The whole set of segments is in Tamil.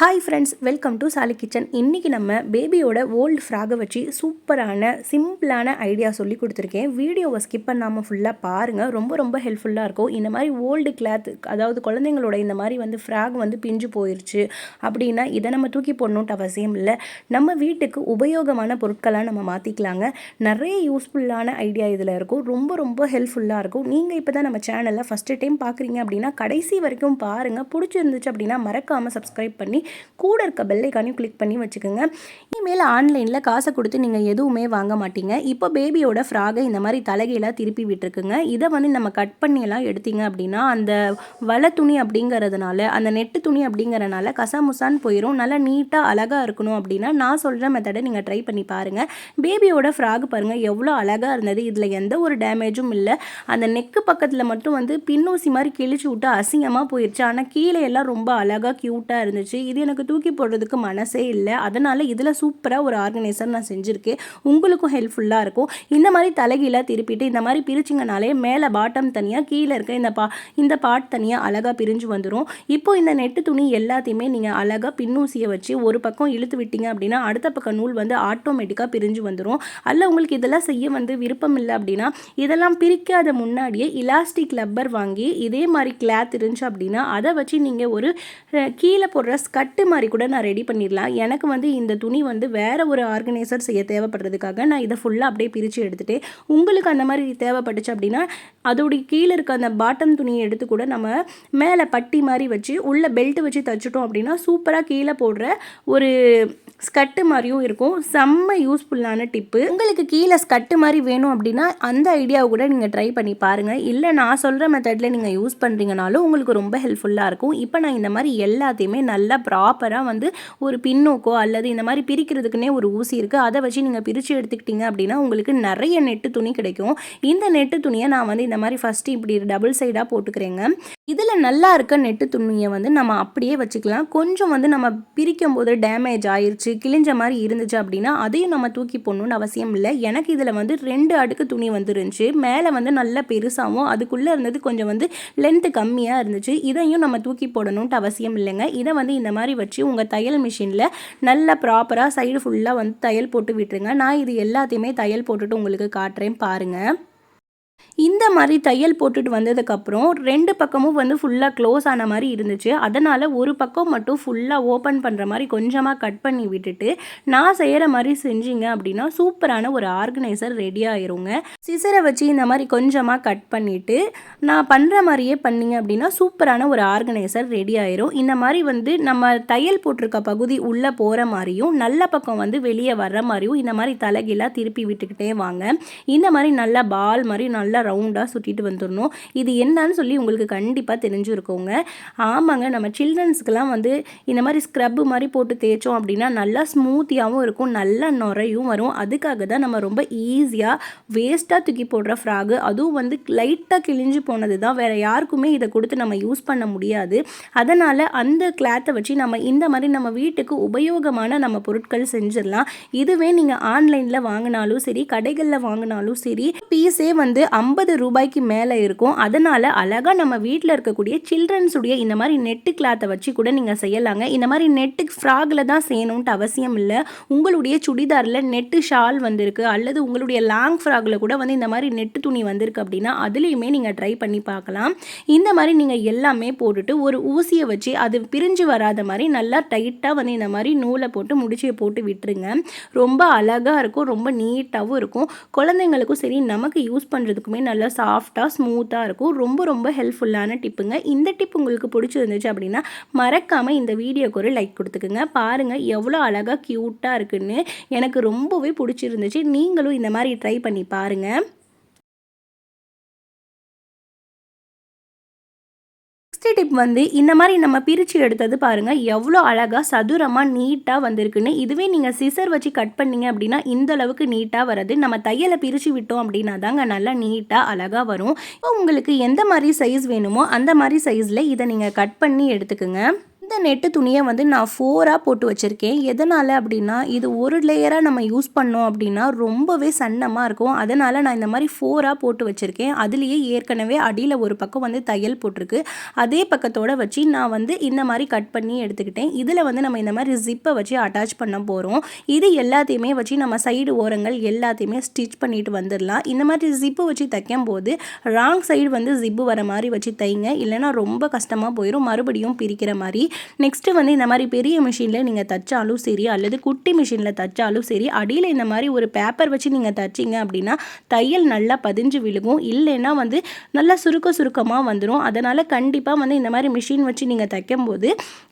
Hi friends welcome to Sali kitchen இன்றைக்கி நம்ம பேபியோட ஓல்டு ஃப்ராகை வச்சு சூப்பரான சிம்பிளான ஐடியா சொல்லி கொடுத்துருக்கேன். வீடியோவை ஸ்கிப் பண்ணாமல் ஃபுல்லாக பாருங்கள் ரொம்ப ரொம்ப ஹெல்ப்ஃபுல்லாக இருக்கும். இந்த மாதிரி ஓல்டு கிளாத் அதாவது குழந்தைங்களோட இந்த மாதிரி வந்து ஃப்ராக் வந்து பிஞ்சு போயிடுச்சு அப்படின்னா இதை நம்ம தூக்கி போடணுன்ட்டு அவசியம் இல்லை. நம்ம வீட்டுக்கு உபயோகமான பொருட்களாக நம்ம மாற்றிக்கலாங்க நிறைய யூஸ்ஃபுல்லான ஐடியா இதில் இருக்கும். ரொம்ப ரொம்ப ஹெல்ப்ஃபுல்லாக இருக்கும். நீங்கள் இப்போ தான் நம்ம சேனலில் ஃபஸ்ட்டு டைம் பார்க்குறீங்க அப்படின்னா கடைசி வரைக்கும் பாருங்கள் பிடிச்சிருந்துச்சு அப்படின்னா மறக்காமல் சப்ஸ்கிரைப் பண்ணி கூட இருக்க பெல்லைக்கானையும் கிளிக் பண்ணி வச்சுக்கோங்க. இனிமேல் ஆன்லைனில் காசை கொடுத்து நீங்கள் எதுவுமே வாங்க மாட்டீங்க. இப்போ பேபியோட ஃப்ராகை இந்த மாதிரி தலைகையெல்லாம் திருப்பி விட்டுருக்குங்க. இதை வந்து நம்ம கட் பண்ணியெல்லாம் எடுத்தீங்க அப்படின்னா அந்த வலை துணி அப்படிங்கிறதுனால அந்த நெட்டு துணி அப்படிங்கிறனால கசாமுசான்னு போயிடும் நல்லா நீட்டாக அழகாக இருக்கணும் அப்படின்னா நான் சொல்கிற மெத்தடை நீங்கள் ட்ரை பண்ணி பாருங்கள் பேபியோட ஃப்ராக் பாருங்கள் எவ்வளோ அழகாக இருந்தது. இதில் எந்த ஒரு டேமேஜும் இல்லை. அந்த நெக்கு பக்கத்தில் மட்டும் வந்து பின்னூசி மாதிரி கிழிச்சு விட்டு அசிங்கமாக போயிடுச்சு ஆனால் கீழே எல்லாம் ரொம்ப அழகாக க்யூட்டாக இருந்துச்சு. இது எனக்கு தூக்கி போடுறதுக்கு மனசே இல்லை. அதனால் இதில் சூப்பராக ஒரு ஆர்கனைசர் நான் செஞ்சுருக்கேன். உங்களுக்கும் ஹெல்ப்ஃபுல்லாக இருக்கும். இந்த மாதிரி தலைகீழாக திருப்பிட்டு இந்த மாதிரி பிரிச்சிங்கனாலே மேலே பாட்டம் தனியாக கீழே இருக்க இந்த பா இந்த பாட் தனியாக அழகாக பிரிஞ்சு வந்துடும் இப்போ இந்த நெட்டு துணி எல்லாத்தையுமே நீங்கள் அழகாக பின்னூசியை வச்சு ஒரு பக்கம் இழுத்து விட்டீங்க அப்படின்னா அடுத்த பக்கம் நூல் வந்து ஆட்டோமேட்டிக்காக பிரிஞ்சு வந்துடும் அல்ல உங்களுக்கு இதெல்லாம் செய்ய வந்து விருப்பம் இல்லை அப்படின்னா இதெல்லாம் பிரிக்காத முன்னாடியே இலாஸ்டிக் லப்பர் வாங்கி இதே மாதிரி கிளாத் இருந்துச்சு அப்படின்னா அதை வச்சு நீங்கள் ஒரு கீழே போடுற கட்டு மாதிரி கூட நான் ரெடி பண்ணிடலாம். எனக்கு வந்து இந்த துணி வந்து வேறு ஒரு ஆர்கனைசர் செய்ய தேவைப்படுறதுக்காக நான் இதை ஃபுல்லாக அப்படியே பிரித்து எடுத்துகிட்டு உங்களுக்கு அந்த மாதிரி தேவைப்பட்டுச்சு அப்படின்னா அதோடைய கீழே இருக்க அந்த பாட்டம் துணியை எடுத்து கூட நம்ம மேலே பட்டி மாதிரி வச்சு உள்ள பெல்ட் வச்சு தச்சுட்டோம் அப்படின்னா சூப்பராக கீழே போடுற ஒரு ஸ்கட்டு மாதிரியும் இருக்கும். செம்ம யூஸ்ஃபுல்லான டிப்பு. உங்களுக்கு கீழே ஸ்கட்டு மாதிரி வேணும் அப்படின்னா அந்த ஐடியாவை கூட நீங்கள் ட்ரை பண்ணி பாருங்கள் இல்லை நான் சொல்கிற மெத்தடில் நீங்கள் யூஸ் பண்ணுறீங்கனாலும் உங்களுக்கு ரொம்ப ஹெல்ப்ஃபுல்லாக இருக்கும். இப்போ நான் இந்த மாதிரி எல்லாத்தையுமே நல்லா ப்ராப்பராக வந்து ஒரு பின்னோக்கோ அல்லது இந்த மாதிரி பிரிக்கிறதுக்குனே ஒரு ஊசி இருக்குது அதை வச்சு நீங்கள் பிரித்து எடுத்துக்கிட்டீங்க அப்படின்னா உங்களுக்கு நிறைய நெட்டு துணி கிடைக்கும். இந்த நெட்டு துணியை நான் வந்து இந்த மாதிரி ஃபஸ்ட்டு இப்படி டபுள் சைடாக போட்டுக்கிறேங்க. இதில் நல்லா இருக்க நெட்டு துணியை வந்து நம்ம அப்படியே வச்சுக்கலாம். கொஞ்சம் வந்து நம்ம பிரிக்கும் போது டேமேஜ் ஆயிடுச்சு கிழிஞ்ச மாதிரி இருந்துச்சு அப்படின்னா அதையும் நம்ம தூக்கி போடணும்னு அவசியம் இல்லை. எனக்கு இதில் வந்து ரெண்டு அடுக்கு துணி வந்துருந்துச்சு. மேலே வந்து நல்லா பெருசாகவும் அதுக்குள்ளே இருந்தது கொஞ்சம் வந்து லென்த்து கம்மியாக இருந்துச்சு. இதையும் நம்ம தூக்கி போடணுன்ட்டு அவசியம் இல்லைங்க. இதை வந்து இந்த மாதிரி வச்சு உங்கள் தையல் மிஷினில் நல்லா ப்ராப்பராக சைடு ஃபுல்லாக வந்து தையல் போட்டு விட்டுருங்க. நான் இது எல்லாத்தையுமே தையல் போட்டுட்டு உங்களுக்கு காட்டுறேன் பாருங்கள் இந்த மாதிரி தையல் போட்டுட்டு வந்ததுக்கப்புறம் ரெண்டு பக்கமும் வந்து ஃபுல்லாக க்ளோஸ் ஆன மாதிரி இருந்துச்சு. அதனால் ஒரு பக்கம் மட்டும் ஃபுல்லாக ஓப்பன் பண்ணுற மாதிரி கொஞ்சமாக கட் பண்ணி விட்டுட்டு நான் செய்கிற மாதிரி செஞ்சீங்க அப்படின்னா சூப்பரான ஒரு ஆர்கனைசர் ரெடி ஆயிருங்க. சிசரை வச்சு இந்த மாதிரி கொஞ்சமாக கட் பண்ணிவிட்டு நான் பண்ணுற மாதிரியே பண்ணீங்க அப்படின்னா சூப்பரான ஒரு ஆர்கனைசர் ரெடி ஆயிரும். இந்த மாதிரி வந்து நம்ம தையல் போட்டிருக்க பகுதி உள்ளே போகிற மாதிரியும் நல்ல பக்கம் வந்து வெளியே வர்ற மாதிரியும் இந்த மாதிரி தலைகீழாக திருப்பி விட்டுக்கிட்டே வாங்க. இந்த மாதிரி நல்லா பால் மாதிரி நல்லா ரவுண்டாக சுற்றிட்டு வந்துடணும் இது என்னன்னு சொல்லி உங்களுக்கு கண்டிப்பாக தெரிஞ்சுருக்கோங்க. ஆமாங்க நம்ம சில்ட்ரன்ஸ்க்கெலாம் வந்து இந்த மாதிரி ஸ்க்ரப்பு மாதிரி போட்டு தேய்ச்சோம் அப்படின்னா நல்லா ஸ்மூத்தியாகவும் இருக்கும் நல்லா நுரையும் வரும். அதுக்காக தான் நம்ம ரொம்ப ஈஸியாக வேஸ்ட்டாக தூக்கி போடுற ஃப்ராகு அதுவும் வந்து லைட்டாக கிழிஞ்சு போனது தான். வேறு யாருக்குமே இதை கொடுத்து நம்ம யூஸ் பண்ண முடியாது. அதனால் அந்த கிளாத்தை வச்சு நம்ம இந்த மாதிரி நம்ம வீட்டுக்கு உபயோகமான நம்ம பொருட்கள் செஞ்சிடலாம். இதுவே நீங்கள் ஆன்லைனில் வாங்கினாலும் சரி கடைகளில் வாங்கினாலும் சரி பீஸே வந்து ஐம்பது ரூபாய்க்கு மேலே இருக்கும். அதனால் அழகாக நம்ம வீட்டில் இருக்கக்கூடிய சில்ட்ரன்ஸுடைய இந்த மாதிரி நெட்டு கிளாத்தை வச்சு கூட நீங்கள் செய்யலாங்க. இந்த மாதிரி நெட்டு ஃப்ராகில் தான் செய்யணுன்ட்டு அவசியம் இல்லை. உங்களுடைய சுடிதாரில் நெட்டு ஷால் வந்திருக்கு. அல்லது உங்களுடைய லாங் ஃப்ராகில் கூட வந்து இந்த மாதிரி நெட்டு துணி வந்திருக்கு அப்படின்னா அதுலேயுமே நீங்கள் ட்ரை பண்ணி பார்க்கலாம். இந்த மாதிரி நீங்கள் எல்லாமே போட்டுட்டு ஒரு ஊசியை வச்சு அது பிரிஞ்சு வராத மாதிரி நல்லா டைட்டாக வந்து இந்த மாதிரி நூலை போட்டு முடிச்சியை போட்டு விட்டுருங்க. ரொம்ப அழகாக இருக்கும். ரொம்ப நீட்டாகவும் இருக்கும். குழந்தைங்களுக்கும் சரி நமக்கு யூஸ் பண்ணுறதுக்குமே நல்லா சாஃப்டாக ஸ்மூத்தாக இருக்கும். ரொம்ப ரொம்ப ஹெல்ப்ஃபுல்லான டிப்புங்க. இந்த டிப் உங்களுக்கு பிடிச்சிருந்துச்சு அப்படின்னா மறக்காமல் இந்த வீடியோக்கு ஒரு லைக் கொடுத்துக்குங்க. பாருங்கள் எவ்வளோ அழகாக க்யூட்டாக இருக்குன்னு எனக்கு ரொம்பவே பிடிச்சிருந்துச்சு. நீங்களும் இந்த மாதிரி ட்ரை பண்ணி பாருங்கள் நெக்ஸ்ட் டிப் வந்து இந்த மாதிரி நம்ம பிரித்து எடுத்தது பாருங்கள் எவ்வளோ அழகாக சதுரமாக நீட்டாக வந்திருக்குன்னு. இதுவே நீங்கள் சிசர் வச்சு கட் பண்ணிங்க அப்படின்னா இந்த அளவுக்கு நீட்டாக வராது நம்ம தையலை பிரித்து விட்டோம் அப்படின்னா தாங்க நல்லா நீட்டாக அழகாக வரும். இப்போ உங்களுக்கு எந்த மாதிரி சைஸ் வேணுமோ அந்த மாதிரி சைஸில் இதை நீங்கள் கட் பண்ணி எடுத்துக்கோங்க. இந்த நெட்டு துணியை வந்து நான் ஃபோராக போட்டு வச்சுருக்கேன். எதனால் அப்படின்னா இது ஒரு லேயராக நம்ம யூஸ் பண்ணோம் அப்படின்னா ரொம்பவே சன்னமாக இருக்கும். அதனால் நான் இந்த மாதிரி ஃபோராக போட்டு வச்சுருக்கேன். அதுலேயே ஏற்கனவே அடியில் ஒரு பக்கம் வந்து தையல் போட்டிருக்கு. அதே பக்கத்தோடு வச்சு நான் வந்து இந்த மாதிரி கட் பண்ணி எடுத்துக்கிட்டேன். இதில் வந்து நம்ம இந்த மாதிரி ஜிப்பை வச்சு அட்டாச் பண்ண போகிறோம் இது எல்லாத்தையுமே வச்சு நம்ம சைடு ஓரங்கள் எல்லாத்தையுமே ஸ்டிச் பண்ணிட்டு வந்துடலாம் இந்த மாதிரி ஜிப்பு வச்சு தைக்கும் போது ராங் சைடு வந்து ஜிப்பு வர மாதிரி வச்சு தைங்க. இல்லைனா ரொம்ப கஷ்டமாக போயிடும் மறுபடியும் பிரிக்கிற மாதிரி நெக்ஸ்ட்டு வந்து இந்த மாதிரி பெரிய மிஷினில் நீங்கள் தைச்சாலும் சரி அல்லது குட்டி மிஷினில் தைச்சாலும் சரி அடியில் இந்த மாதிரி ஒரு பேப்பர் வச்சு நீங்கள் தைச்சிங்க அப்படின்னா தையல் நல்லா பதிஞ்சு விழுகும். இல்லைன்னா வந்து நல்லா சுருக்க சுருக்கமாக வந்துடும் அதனால் கண்டிப்பாக வந்து இந்த மாதிரி மிஷின் வச்சு நீங்கள் தைக்கும் போது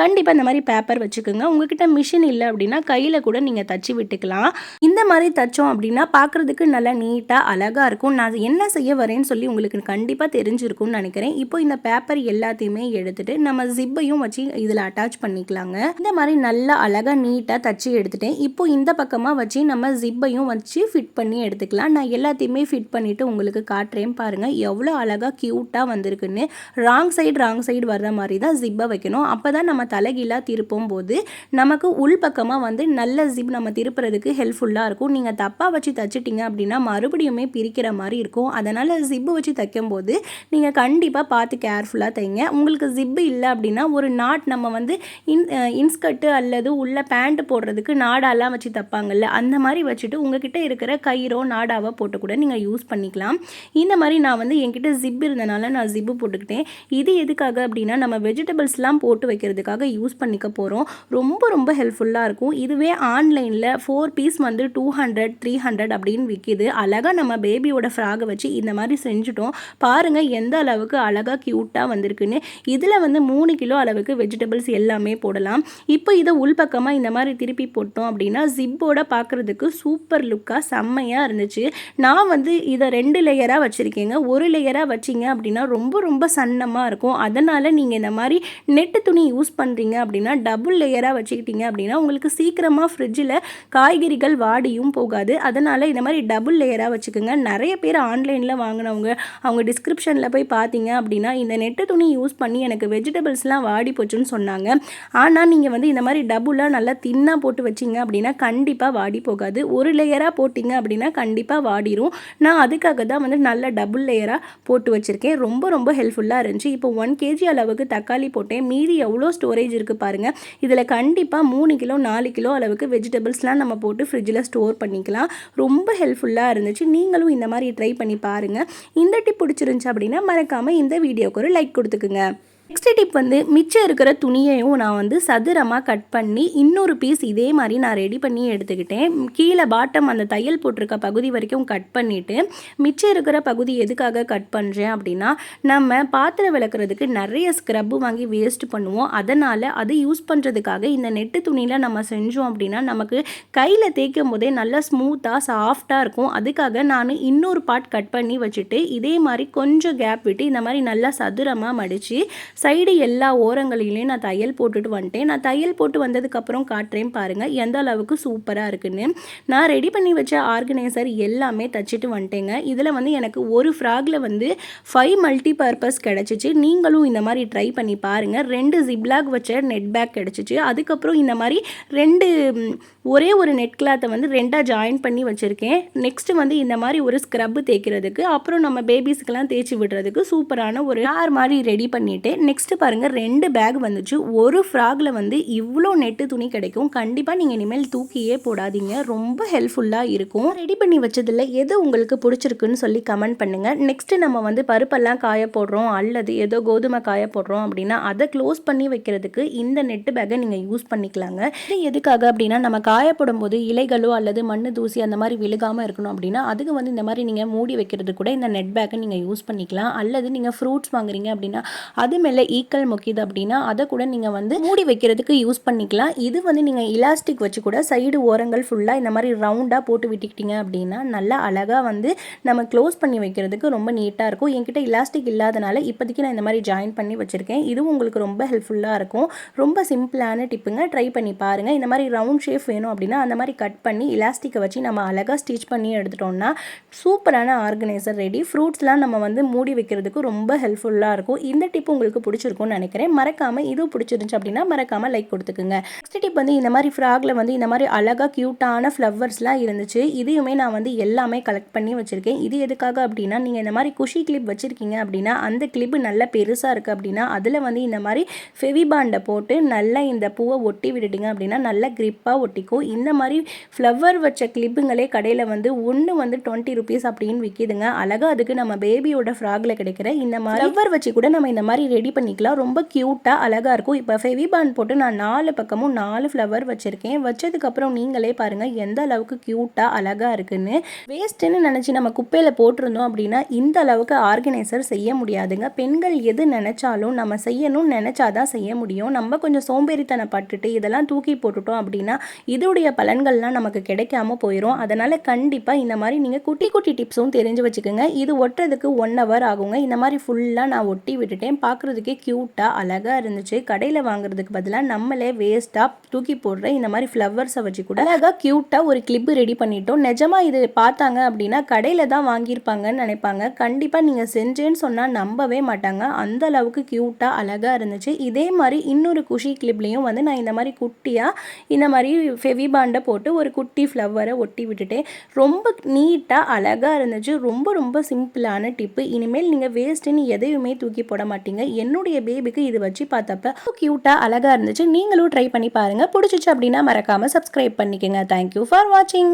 கண்டிப்பாக இந்த மாதிரி பேப்பர் வச்சுக்கோங்க. உங்ககிட்ட மிஷின் இல்லை அப்படின்னா கையில் கூட நீங்கள் தச்சு விட்டுக்கலாம். இந்த மாதிரி தைச்சோம் அப்படின்னா பார்க்குறதுக்கு நல்லா நீட்டாக அழகாக இருக்கும். நான் என்ன செய்ய வரேன்னு சொல்லி உங்களுக்கு கண்டிப்பாக தெரிஞ்சிருக்கும்னு நினைக்கிறேன். இப்போ இந்த பேப்பர் எல்லாத்தையுமே எடுத்துகிட்டு நம்ம ஜிப்பையும் வச்சு இதில் அட்டாச் பண்ணிக்கலாங்க. இந்த மாதிரி நல்லா அழகாக நீட்டாக தச்சு எடுத்துட்டேன். இப்போ இந்த பக்கமாக வச்சு நம்ம ஜிப்பையும் வச்சு ஃபிட் பண்ணி எடுத்துக்கலாம். நான் எல்லாத்தையுமே ஃபிட் பண்ணிவிட்டு உங்களுக்கு காட்டுறேன் பாருங்கள் எவ்வளோ அழகாக க்யூட்டாக வந்திருக்குன்னு. ராங் சைடு ராங் சைடு வர்ற மாதிரி தான் ஜிப்பை வைக்கணும். அப்போ தான் நம்ம தலைகீழாக திருப்பும் போது நமக்கு உள் பக்கமாக வந்து நல்ல ஜிப் நம்ம திருப்புறதுக்கு ஹெல்ப்ஃபுல்லாக இருக்கும். நீங்கள் தப்பாக வச்சு தச்சிட்டிங்க அப்படின்னா மறுபடியுமே பிரிக்கிற மாதிரி இருக்கும். அதனால் ஜிப்பு வச்சு தைக்கும் போது நீங்கள் கண்டிப்பாக பார்த்து கேர்ஃபுல்லாக தைங்க. உங்களுக்கு ஜிப்பு இல்லை அப்படின்னா ஒரு நாட் நம்ம நம்ம வந்து இன் இன்ஸ்கர்ட்டு அல்லது உள்ள பேண்ட் போடுறதுக்கு நாடாலாம் வச்சு தைப்பாங்கல்ல அந்த மாதிரி வச்சுட்டு உங்ககிட்ட இருக்கிற கயிறோ நாடாவோ போட்டு கூட நீங்கள் யூஸ் பண்ணிக்கலாம். இந்த மாதிரி நான் வந்து என்கிட்ட ஜிப் இருந்தனால நான் ஜிப்பு போட்டுக்கிட்டேன். இது எதுக்காக அப்படின்னா நம்ம வெஜிடபிள்ஸ்லாம் போட்டு வைக்கிறதுக்காக யூஸ் பண்ணிக்க போகிறோம் ரொம்ப ரொம்ப ஹெல்ப்ஃபுல்லாக இருக்கும். இதுவே ஆன்லைனில் ஃபோர் பீஸ் வந்து டூ ஹண்ட்ரட் த்ரீ ஹண்ட்ரட் அப்படின்னு விற்கிது அழகாக நம்ம பேபியோட ஃப்ராகை வச்சு இந்த மாதிரி செஞ்சுட்டோம். பாருங்கள் எந்த அளவுக்கு அழகாக க்யூட்டாக வந்திருக்குன்னு. இதில் வந்து மூணு கிலோ அளவுக்கு வெஜிடபிள்ஸ் எல்லாமே போடலாம். இப்போ இதை உள்பக்கமாக இந்த மாதிரி திருப்பி போட்டோம் அப்படின்னா ஜிப்போட பார்க்குறதுக்கு சூப்பர் லுக்காக செம்மையாக இருந்துச்சு. நான் வந்து இதை ரெண்டு லேயராக வச்சுருக்கேங்க. ஒரு லேயராக வச்சிங்க அப்படின்னா ரொம்ப ரொம்ப சன்னமாக இருக்கும். அதனால் நீங்கள் இந்த மாதிரி நெட்டு துணி யூஸ் பண்ணுறீங்க அப்படின்னா டபுள் லேயராக வச்சுக்கிட்டீங்க அப்படின்னா உங்களுக்கு சீக்கிரமாக ஃப்ரிட்ஜில் காய்கறிகள் வாடியும் போகாது. அதனால் இந்த மாதிரி டபுள் லேயராக வச்சுக்கோங்க. நிறைய பேர் ஆன்லைனில் வாங்கினவங்க அவங்க டிஸ்கிரிப்ஷனில் போய் பார்த்தீங்க அப்படின்னா இந்த நெட்டு துணி யூஸ் பண்ணி எனக்கு வெஜிடபிள்ஸ்லாம் வாடி போச்சுன்னு சொன்னாங்க. ஆனால் நீங்கள் வந்து இந்த மாதிரி டபுளாக நல்லா தின்னாக போட்டு வச்சிங்க அப்படின்னா கண்டிப்பாக வாடி போகாது. ஒரு லேயராக போட்டிங்க அப்படின்னா கண்டிப்பாக வாடிடும் நான் அதுக்காக தான் வந்து நல்ல டபுள் லேயராக போட்டு வச்சுருக்கேன். ரொம்ப ரொம்ப ஹெல்ப்ஃபுல்லாக இருந்துச்சு. இப்போ ஒன் கேஜி அளவுக்கு தக்காளி போட்டேன். மீதி எவ்வளோ ஸ்டோரேஜ் இருக்குது பாருங்கள் இதில் கண்டிப்பாக மூணு கிலோ நாலு கிலோ அளவுக்கு வெஜிடபிள்ஸ்லாம் நம்ம போட்டு ஃப்ரிட்ஜில் ஸ்டோர் பண்ணிக்கலாம். ரொம்ப ஹெல்ப்ஃபுல்லாக இருந்துச்சு. நீங்களும் இந்த மாதிரி ட்ரை பண்ணி பாருங்கள் இந்த டிப் பிடிச்சிருந்துச்சு அப்படின்னா மறக்காமல் இந்த வீடியோக்கு ஒரு லைக் கொடுத்துக்குங்க. நெக்ஸ்ட் டிப் வந்து மிச்சம் இருக்கிற துணியையும் நான் வந்து சதுரமாக கட் பண்ணி இன்னொரு பீஸ் இதே மாதிரி நான் ரெடி பண்ணி எடுத்துக்கிட்டேன். கீழே பாட்டம் அந்த தையல் போட்டிருக்க பகுதி வரைக்கும் கட் பண்ணிவிட்டு மிச்சம் இருக்கிற பகுதி எதுக்காக கட் பண்ணுறேன் அப்படின்னா நம்ம பாத்திரம் விளக்குறதுக்கு நிறைய ஸ்க்ரப்பு வாங்கி வேஸ்ட் பண்ணுவோம். அதனால் அது யூஸ் பண்ணுறதுக்காக இந்த நெட்டு துணியில் நம்ம செஞ்சோம் அப்படின்னா நமக்கு கையில் தேய்க்கும் போதே நல்லா ஸ்மூத்தாக சாஃப்டாக இருக்கும். அதுக்காக நான் இன்னொரு பார்ட் கட் பண்ணி வச்சுட்டு இதே மாதிரி கொஞ்சம் கேப் விட்டு இந்த மாதிரி நல்லா சதுரமாக மடித்து சைடு எல்லா ஓரங்களிலையும் நான் தையல் போட்டுட்டு வந்துட்டேன். நான் தையல் போட்டு வந்ததுக்கப்புறம் காட்டுறேன் பாருங்கள் எந்த அளவுக்கு சூப்பராக இருக்குன்னு. நான் ரெடி பண்ணி வச்ச ஆர்கனைசர் எல்லாமே தச்சுட்டு வந்துட்டேங்க. இதில் வந்து எனக்கு ஒரு ஃப்ராகில் வந்து ஃபைவ் மல்டி பர்பஸ் கிடச்சிச்சு. நீங்களும் இந்த மாதிரி ட்ரை பண்ணி பாருங்கள் ரெண்டு ஜிப்லாக் வச்ச நெட் பேக் கிடச்சிச்சு. அதுக்கப்புறம் இந்த மாதிரி ரெண்டு ஒரே ஒரு நெட் கிளாத்தை வந்து ரெண்டாக ஜாயின் பண்ணி வச்சுருக்கேன். நெக்ஸ்ட்டு வந்து இந்த மாதிரி ஒரு ஸ்க்ரப்பு தேய்க்கிறதுக்கு அப்புறம் நம்ம பேபிஸ்க்கெலாம் தேய்ச்சி விடுறதுக்கு சூப்பரான ஒரு ஹேர் மாதிரி ரெடி பண்ணிவிட்டு நெக்ஸ்ட்டு பாருங்கள் ரெண்டு பேக் வந்துச்சு. ஒரு ஃப்ராகில் வந்து இவ்வளோ நெட்டு துணி கிடைக்கும். கண்டிப்பாக நீங்கள் இனிமேல் தூக்கியே போடாதீங்க. ரொம்ப ஹெல்ப்ஃபுல்லாக இருக்கும். ரெடி பண்ணி வச்சதில் எது உங்களுக்கு பிடிச்சிருக்குன்னு சொல்லி கமெண்ட் பண்ணுங்கள் நெக்ஸ்ட்டு நம்ம வந்து பருப்பெல்லாம் காய போடுறோம். அல்லது ஏதோ கோதுமை காய போடுறோம் அப்படின்னா அதை க்ளோஸ் பண்ணி வைக்கிறதுக்கு இந்த நெட்டு பேக்கை நீங்கள் யூஸ் பண்ணிக்கலாங்க. இது எதுக்காக அப்படின்னா நம்ம காயப்படும் போது இலைகளோ அல்லது மண் தூசி அந்த மாதிரி விழுகாமல் இருக்கணும் அப்படின்னா அதுக்கு வந்து இந்த மாதிரி நீங்கள் மூடி வைக்கிறது கூட இந்த நெட் பேக்கை நீங்கள் யூஸ் பண்ணிக்கலாம். அல்லது நீங்கள் ஃப்ரூட்ஸ் வாங்குறீங்க அப்படின்னா அது மேலே இல்லை ஈக்கல் முக்கியது அப்படின்னா அதை கூட நீங்கள் வந்து மூடி வைக்கிறதுக்கு யூஸ் பண்ணிக்கலாம். இது வந்து நீங்கள் இலாஸ்டிக் வச்சு கூட சைடு ஓரங்கள் ஃபுல்லாக இந்த மாதிரி ரவுண்டாக போட்டு விட்டுக்கிட்டிங்க அப்படின்னா நல்லா அழகாக வந்து நம்ம க்ளோஸ் பண்ணி வைக்கிறதுக்கு ரொம்ப நீட்டாக இருக்கும். என்கிட்ட இலாஸ்டிக் இல்லாதனால இப்போதைக்கு நான் இந்த மாதிரி ஜாயின் பண்ணி வச்சுருக்கேன். இதுவும் உங்களுக்கு ரொம்ப ஹெல்ப்ஃபுல்லாக இருக்கும். ரொம்ப சிம்பிளான டிப்புங்க ட்ரை பண்ணி பாருங்கள் இந்த மாதிரி ரவுண்ட் ஷேப் வேணும் அப்படின்னா அந்த மாதிரி கட் பண்ணி இலாஸ்டிக்கை வச்சு நம்ம அழகாக ஸ்டிச் பண்ணி எடுத்துட்டோம்னா சூப்பரான ஆர்கனைசர் ரெடி ஃப்ரூட்ஸ்லாம் நம்ம வந்து மூடி வைக்கிறதுக்கு ரொம்ப ஹெல்ப்ஃபுல்லாக இருக்கும். இந்த டிப் உங்களுக்கு உங்களுக்கு பிடிச்சிருக்கும்னு நினைக்கிறேன். மறக்காமல் இது பிடிச்சிருந்துச்சு அப்படின்னா மறக்காமல் லைக் கொடுத்துக்குங்க. நெக்ஸ்ட் டிப் வந்து இந்த மாதிரி ஃப்ராகில் வந்து இந்த மாதிரி அழகாக க்யூட்டான ஃப்ளவர்ஸ்லாம் இருந்துச்சு. இதையுமே நான் வந்து எல்லாமே கலெக்ட் பண்ணி வச்சுருக்கேன். இது எதுக்காக அப்படின்னா நீங்கள் இந்த மாதிரி குஷி கிளிப் வச்சுருக்கீங்க அப்படின்னா அந்த கிளிப்பு நல்ல பெருசாக இருக்குது அப்படின்னா அதில் வந்து இந்த மாதிரி ஃபெவிபாண்டை போட்டு நல்லா இந்த பூவை ஒட்டி விட்டுட்டீங்க அப்படின்னா நல்ல க்ரிப்பாக ஒட்டிக்கும். இந்த மாதிரி ஃப்ளவர் வச்ச கிளிப்புங்களே கடையில் வந்து ஒன்று வந்து டுவெண்ட்டி ருபீஸ் அப்படின்னு விற்கிதுங்க அழகாக அதுக்கு நம்ம பேபியோட ஃப்ராகில் கிடைக்கிற இந்த மாதிரி ஃப்ளவர் வச்சு கூட நம்ம இந்த மாதிரி ரெடி பண்ணிக்கலாம். ரொம்ப க்யூட்டாக அழகாக இருக்கும். இப்போ ஃபெவிபான் போட்டு நான் நாலு பக்கமும் நாலு ஃப்ளவர் வச்சுருக்கேன். வச்சதுக்கப்புறம் நீங்களே பாருங்கள் எந்த அளவுக்கு க்யூட்டாக அழகாக இருக்குன்னு. வேஸ்ட்டுன்னு நினச்சி நம்ம குப்பையில் போட்டிருந்தோம் அப்படின்னா இந்த அளவுக்கு ஆர்கனைசர் செய்ய முடியாதுங்க. பெண்கள் எது நினச்சாலும் நம்ம செய்யணும்னு நினச்சாதான் செய்ய முடியும். நம்ம கொஞ்சம் சோம்பேறித்தனப்பட்டுட்டு இதெல்லாம் தூக்கி போட்டுட்டோம் அப்படின்னா இதோடைய பலன்கள்லாம் நமக்கு கிடைக்காம போயிடும் அதனால் கண்டிப்பாக இந்த மாதிரி நீங்கள் குட்டி குட்டி டிப்ஸும் தெரிஞ்சு வச்சுக்கோங்க. இது ஒட்டுறதுக்கு ஒன் ஹவர் ஆகுங்க. இந்த மாதிரி ஃபுல்லாக நான் ஒட்டி விட்டுட்டேன். பார்க்குறதுக்கே க்யூட்டாக அழகாக இருந்துச்சு. கடையில் வாங்குறதுக்கு பதிலாக நம்மளே வேஸ்ட்டாக தூக்கி போடுற இந்த மாதிரி ஃப்ளவர்ஸை வச்சு கூட அழகாக க்யூட்டாக ஒரு கிளிப்பு ரெடி பண்ணிட்டோம். நிஜமாக இது பார்த்தாங்க அப்படின்னா கடையில் தான் வாங்கியிருப்பாங்கன்னு நினைப்பாங்க. கண்டிப்பாக நீங்கள் செஞ்சேன்னு சொன்னால் நம்பவே மாட்டாங்க. அந்த அளவுக்கு க்யூட்டாக அழகாக இருந்துச்சு. இதே மாதிரி இன்னொரு குஷி கிளிப்லேயும் வந்து நான் இந்த மாதிரி குட்டியாக இந்த மாதிரி ஃபெவி பாண்டை போட்டு ஒரு குட்டி ஃப்ளவரை ஒட்டி விட்டுட்டேன். ரொம்ப நீட்டாக அழகாக இருந்துச்சு. ரொம்ப ரொம்ப சிம்பிளான டிப்பு இனிமேல் நீங்கள் வேஸ்ட்டுன்னு எதையுமே தூக்கி போட மாட்டீங்க. என்னுடைய பேபிக்கு இது வச்சு பார்த்தப்ப க்யூட்டாக அழகாக இருந்துச்சு. நீங்களும் ட்ரை பண்ணி பாருங்கள் பிடிச்சிச்சு அப்படின்னா மறக்காமல் சப்ஸ்கிரைப் பண்ணிக்கோங்க. தேங்க்யூ ஃபார் வாட்சிங்